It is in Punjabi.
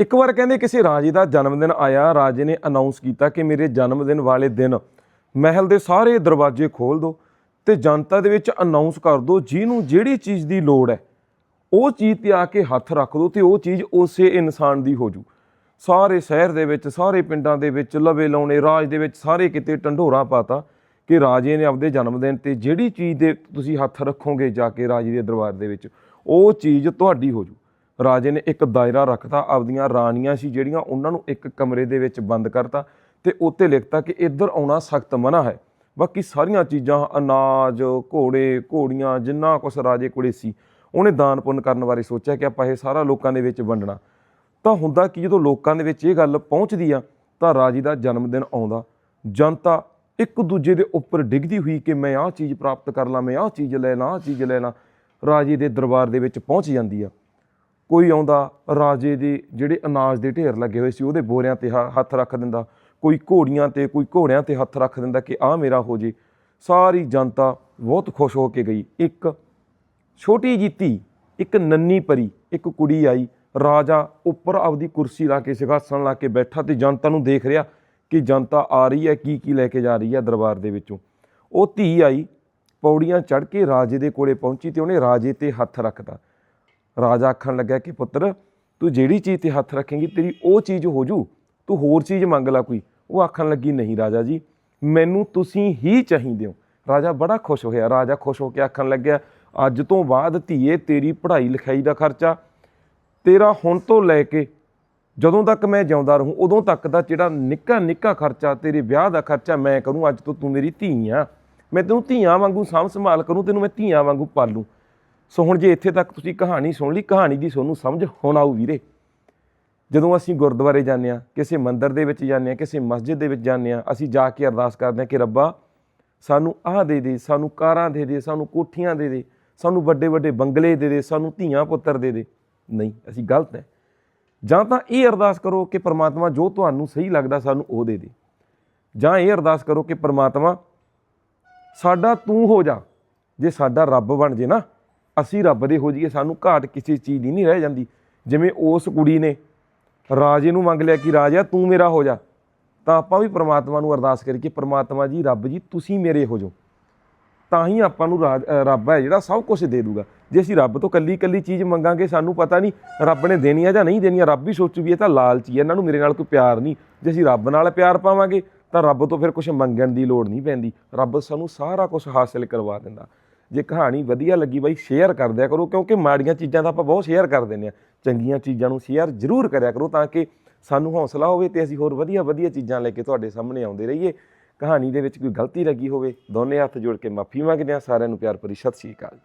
ਇੱਕ ਵਾਰ ਕਹਿੰਦੇ ਕਿਸੇ ਰਾਜੇ ਦਾ ਜਨਮ ਦਿਨ ਆਇਆ, ਰਾਜੇ ਨੇ ਅਨਾਉਂਸ ਕੀਤਾ ਕਿ ਮੇਰੇ ਜਨਮ ਦਿਨ ਵਾਲੇ ਦਿਨ ਮਹਿਲ ਦੇ ਸਾਰੇ ਦਰਵਾਜ਼ੇ ਖੋਲ ਦਿਓ ਤੇ ਜਨਤਾ ਦੇ ਵਿੱਚ ਅਨਾਉਂਸ ਕਰ ਦਿਓ ਜਿਹਨੂੰ ਜਿਹੜੀ ਚੀਜ਼ ਦੀ ਲੋੜ ਹੈ, ਉਹ ਚੀਜ਼ ਤੇ ਆ ਕੇ ਹੱਥ ਰੱਖ ਦਿਓ ਤੇ ਉਹ ਚੀਜ਼ ਉਸੇ ਇਨਸਾਨ ਦੀ ਹੋ ਜੂ। ਸਾਰੇ ਸ਼ਹਿਰ ਦੇ ਵਿੱਚ, ਸਾਰੇ ਪਿੰਡਾਂ ਦੇ ਵਿੱਚ ਲਵੇ ਲਾਉਣੇ, ਰਾਜ ਦੇ ਵਿੱਚ ਸਾਰੇ ਕਿਤੇ ਢੰਡੋਰਾ ਪਾਤਾ ਕਿ ਰਾਜੇ ਨੇ ਆਪਦੇ ਜਨਮ ਦਿਨ ਤੇ ਜਿਹੜੀ ਚੀਜ਼ ਦੇ ਤੁਸੀਂ ਹੱਥ ਰੱਖੋਗੇ ਜਾ ਕੇ ਰਾਜੇ ਦੇ ਦਰਬਾਰ ਦੇ ਵਿੱਚ, ਉਹ ਚੀਜ਼ ਤੁਹਾਡੀ ਹੋ ਜੂ। ਰਾਜੇ ਨੇ ਇੱਕ ਦਾਇਰਾ ਰੱਖਤਾ, ਆਪਦੀਆਂ ਰਾਣੀਆਂ ਸੀ ਜਿਹੜੀਆਂ ਉਹਨਾਂ ਨੂੰ ਇੱਕ ਕਮਰੇ ਦੇ ਵਿੱਚ ਬੰਦ ਕਰਤਾ ਤੇ ਉੱਤੇ ਲਿਖਤਾ ਕਿ ਇੱਧਰ ਆਉਣਾ ਸਖਤ ਮਨਾ ਹੈ। ਬਾਕੀ ਸਾਰੀਆਂ ਚੀਜ਼ਾਂ, ਅਨਾਜ, ਘੋੜੇ, ਘੋੜੀਆਂ, ਜਿੰਨਾ ਕੁਛ ਰਾਜੇ ਕੋਲੇ ਸੀ, ਉਹਨੇ ਦਾਨ ਪੁੰਨ ਕਰਨ ਬਾਰੇ ਸੋਚਿਆ ਕਿ ਆਪਾਂ ਇਹ ਸਾਰਾ ਲੋਕਾਂ ਦੇ ਵਿੱਚ ਵੰਡਣਾ। ਤਾਂ ਹੁੰਦਾ ਕਿ ਜਦੋਂ ਲੋਕਾਂ ਦੇ ਵਿੱਚ ਇਹ ਗੱਲ ਪਹੁੰਚਦੀ ਆ, ਤਾਂ ਰਾਜੇ ਦਾ ਜਨਮ ਦਿਨ ਆਉਂਦਾ। ਜਨਤਾ ਇੱਕ ਦੂਜੇ ਦੇ ਉੱਪਰ ਡਿੱਗਦੀ ਹੋਈ ਕਿ ਮੈਂ ਆਹ ਚੀਜ਼ ਪ੍ਰਾਪਤ ਕਰ ਲਾਂ, ਮੈਂ ਆਹ ਚੀਜ਼ ਲੈ ਲਾਂ, ਆਹ ਚੀਜ਼ ਲੈ ਲਾਂ। ਰਾਜੇ ਦੇ ਦਰਬਾਰ ਦੇ ਵਿੱਚ ਪਹੁੰਚ ਜਾਂਦੀ ਆ। ਕੋਈ ਆਉਂਦਾ ਰਾਜੇ ਦੇ ਜਿਹੜੇ ਅਨਾਜ ਦੇ ਢੇਰ ਲੱਗੇ ਹੋਏ ਸੀ, ਉਹਦੇ ਬੋਰਿਆਂ ਤੇ ਹ- ਹੱਥ ਰੱਖ ਦਿੰਦਾ। ਕੋਈ ਘੋੜੀਆਂ ਤੇ, ਕੋਈ ਘੋੜਿਆਂ ਤੇ ਹੱਥ ਰੱਖ ਦਿੰਦਾ ਕਿ ਆਹ ਮੇਰਾ ਹੋ ਜੇ। ਸਾਰੀ ਜਨਤਾ ਬਹੁਤ ਖੁਸ਼ ਹੋ ਕੇ ਗਈ। ਇੱਕ ਛੋਟੀ ਜਿਹੀ ਧੀ, ਇੱਕ ਨੰਨੀ ਪਰੀ, ਇੱਕ ਕੁੜੀ ਆਈ। ਰਾਜਾ ਉੱਪਰ ਆਪਦੀ ਕੁਰਸੀ ਲਾ ਕੇ ਸਿੰਘਾਸਣ ਲਾ ਕੇ ਬੈਠਾ ਤੇ ਜਨਤਾ ਨੂੰ ਦੇਖ ਰਿਹਾ ਕਿ ਜਨਤਾ ਆ ਰਹੀ ਹੈ, ਕੀ ਕੀ ਲੈ ਕੇ ਜਾ ਰਹੀ ਹੈ ਦਰਬਾਰ ਦੇ ਵਿੱਚੋਂ। ਉਹ ਧੀ ਆਈ, ਪੌੜੀਆਂ ਚੜ੍ਹ ਕੇ ਰਾਜੇ ਦੇ ਕੋਲੇ ਪਹੁੰਚੀ ਤੇ ਉਹਨੇ ਰਾਜੇ ਤੇ ਹੱਥ ਰੱਖਤਾ। ਰਾਜਾ ਆਖਣ ਲੱਗਾ ਕਿ ਪੁੱਤਰ, ਤੂੰ ਜਿਹੜੀ ਚੀਜ਼ ਤੇ ਹੱਥ ਰੱਖੇਂਗੀ, ਤੇਰੀ ਉਹ ਚੀਜ਼ ਹੋ ਜੂ। ਤੂੰ ਹੋਰ ਚੀਜ਼ ਮੰਗ ਲੈ ਕੋਈ। ਉਹ ਆਖਣ ਲੱਗੀ, ਨਹੀਂ ਰਾਜਾ ਜੀ, ਮੈਨੂੰ ਤੁਸੀਂ ਹੀ ਚਾਹੀਦੇ ਹੋ। ਰਾਜਾ ਬੜਾ ਖੁਸ਼ ਹੋਇਆ। ਰਾਜਾ ਖੁਸ਼ ਹੋ ਕੇ ਆਖਣ ਲੱਗਿਆ, ਅੱਜ ਤੋਂ ਬਾਅਦ ਧੀਏ, ਤੇਰੀ ਪੜ੍ਹਾਈ ਲਿਖਾਈ ਦਾ ਖਰਚਾ ਤੇਰਾ ਹੁਣ ਤੋਂ ਲੈ ਕੇ ਜਦੋਂ ਤੱਕ ਮੈਂ ਜਿਉਂਦਾ ਰਹੂੰ, ਉਦੋਂ ਤੱਕ ਦਾ ਜਿਹੜਾ ਨਿੱਕਾ ਨਿੱਕਾ ਖਰਚਾ, ਤੇਰੇ ਵਿਆਹ ਦਾ ਖਰਚਾ ਮੈਂ ਕਰੂੰ, ਅੱਜ ਤੋਂ ਤੂੰ ਮੇਰੀ ਧੀ ਆ। ਮੈਂ ਤੈਨੂੰ ਧੀਆਂ ਵਾਂਗੂ ਸਾਂਭ ਸੰਭਾਲ ਕਰੂੰ, ਤੈਨੂੰ ਮੈਂ ਧੀਆਂ ਵਾਂਗੂ ਪਾਲੂ। ਸੋ ਹੁਣ ਜੇ ਇੱਥੇ ਤੱਕ ਤੁਸੀਂ ਕਹਾਣੀ ਸੁਣ ਲਈ, ਕਹਾਣੀ ਦੀ ਤੁਹਾਨੂੰ ਸਮਝ ਹੁਣ ਆਊ ਵੀਰੇ। ਜਦੋਂ ਅਸੀਂ ਗੁਰਦੁਆਰੇ ਜਾਂਦੇ ਆ ਕਿਸੇ ਮੰਦਿਰ ਦੇ ਵਿੱਚ ਜਾਂਦੇ ਆ ਕਿਸੇ ਮਸਜਿਦ ਦੇ ਵਿੱਚ ਜਾਂਦੇ ਆ ਅਸੀਂ ਜਾ ਕੇ ਅਰਦਾਸ ਕਰਦੇ ਆ ਕਿ ਰੱਬਾ, ਸਾਨੂੰ ਆਹ ਦੇ ਦੇ, ਸਾਨੂੰ ਕਾਰਾਂ ਦੇ ਦੇ, ਸਾਨੂੰ ਕੋਠੀਆਂ ਦੇ ਦੇ, ਸਾਨੂੰ ਵੱਡੇ ਵੱਡੇ ਬੰਗਲੇ ਦੇ ਦੇ, ਸਾਨੂੰ ਧੀਆਂ ਪੁੱਤਰ ਦੇ ਦੇ। ਨਹੀਂ, ਅਸੀਂ ਗਲਤ ਹੈ। ਜਾਂ ਤਾਂ ਇਹ ਅਰਦਾਸ ਕਰੋ ਕਿ ਪ੍ਰਮਾਤਮਾ ਜੋ ਤੁਹਾਨੂੰ ਸਹੀ ਲੱਗਦਾ, ਸਾਨੂੰ ਉਹ ਦੇ ਦੇ। ਜਾਂ ਇਹ ਅਰਦਾਸ ਕਰੋ ਕਿ ਪ੍ਰਮਾਤਮਾ, ਸਾਡਾ ਤੂੰ ਹੋ ਜਾ, ਜੇ ਸਾਡਾ ਰੱਬ ਬਣ ਜੇ ਨਾ ਅਸੀਂ ਰੱਬ ਦੇ ਹੋ ਜਾਈਏ, ਸਾਨੂੰ ਘਾਟ ਕਿਸੇ ਚੀਜ਼ ਦੀ ਨਹੀਂ ਰਹਿ ਜਾਂਦੀ। ਜਿਵੇਂ ਉਸ ਕੁੜੀ ਨੇ ਰਾਜੇ ਨੂੰ ਮੰਗ ਲਿਆ ਕਿ, ਰਾਜਾ, ਤੂੰ ਮੇਰਾ ਹੋ ਜਾ। ਤਾਂ ਆਪਾਂ ਵੀ ਪ੍ਰਮਾਤਮਾ ਨੂੰ ਅਰਦਾਸ ਕਰੀਏ ਪ੍ਰਮਾਤਮਾ ਜੀ, ਰੱਬ ਜੀ, ਤੁਸੀਂ ਮੇਰੇ ਹੋ ਜਾਓ। ਤਾਂ ਹੀ ਆਪਾਂ ਨੂੰ ਰਾਜ- ਰੱਬ ਹੈ ਜਿਹੜਾ ਸਭ ਕੁਝ ਦੇ ਦੂਗਾ। ਜੇ ਅਸੀਂ ਰੱਬ ਤੋਂ ਕੱਲੀ ਕੱਲੀ ਚੀਜ਼ ਮੰਗਾਂਗੇ, ਸਾਨੂੰ ਪਤਾ ਨਹੀਂ ਰੱਬ ਨੇ ਦੇਣੀ ਆ ਜਾਂ ਨਹੀਂ ਦੇਣੀ ਆ ਰੱਬ ਵੀ ਸੋਚੂ ਵੀ ਇਹ ਤਾਂ ਲਾਲਚੀ ਹੈ ਇਹਨਾਂ ਨੂੰ ਮੇਰੇ ਨਾਲ ਕੋਈ ਪਿਆਰ ਨਹੀਂ। ਜੇ ਅਸੀਂ ਰੱਬ ਨਾਲ ਪਿਆਰ ਪਾਵਾਂਗੇ, ਤਾਂ ਰੱਬ ਤੋਂ ਫਿਰ ਕੁਝ ਮੰਗਣ ਦੀ ਲੋੜ ਨਹੀਂ ਪੈਂਦੀ। ਰੱਬ ਸਾਨੂੰ ਸਾਰਾ ਕੁਝ ਹਾਸਿਲ ਕਰਵਾ ਦਿੰਦਾ। ਜੇ ਕਹਾਣੀ ਵਧੀਆ ਲੱਗੀ ਬਾਈ ਸ਼ੇਅਰ ਕਰ ਦਿਆ ਕਰੋ, ਕਿਉਂਕਿ ਮਾੜੀਆਂ ਚੀਜ਼ਾਂ ਤਾਂ ਆਪਾਂ ਬਹੁਤ ਸ਼ੇਅਰ ਕਰ ਦਿੰਦੇ ਆ ਚੰਗੀਆਂ ਚੀਜ਼ਾਂ ਨੂੰ ਸ਼ੇਅਰ ਜ਼ਰੂਰ ਕਰਿਆ ਕਰੋ ਤਾਂ ਕਿ ਸਾਨੂੰ ਹੌਸਲਾ ਹੋਵੇ ਤੇ ਅਸੀਂ ਹੋਰ ਵਧੀਆ ਵਧੀਆ ਚੀਜ਼ਾਂ ਲੈ ਕੇ ਤੁਹਾਡੇ ਸਾਹਮਣੇ ਆਉਂਦੇ ਰਹੀਏ। ਕਹਾਣੀ ਦੇ ਵਿੱਚ ਕੋਈ ਗਲਤੀ ਲੱਗੀ ਹੋਵੇ, ਦੋਨੇ ਹੱਥ ਜੋੜ ਕੇ ਮਾਫੀ ਮੰਗਦੇ ਆ ਸਾਰਿਆਂ ਨੂੰ ਪਿਆਰ ਭਰੀ ਸਤਿ ਸ਼੍ਰੀ ਅਕਾਲ।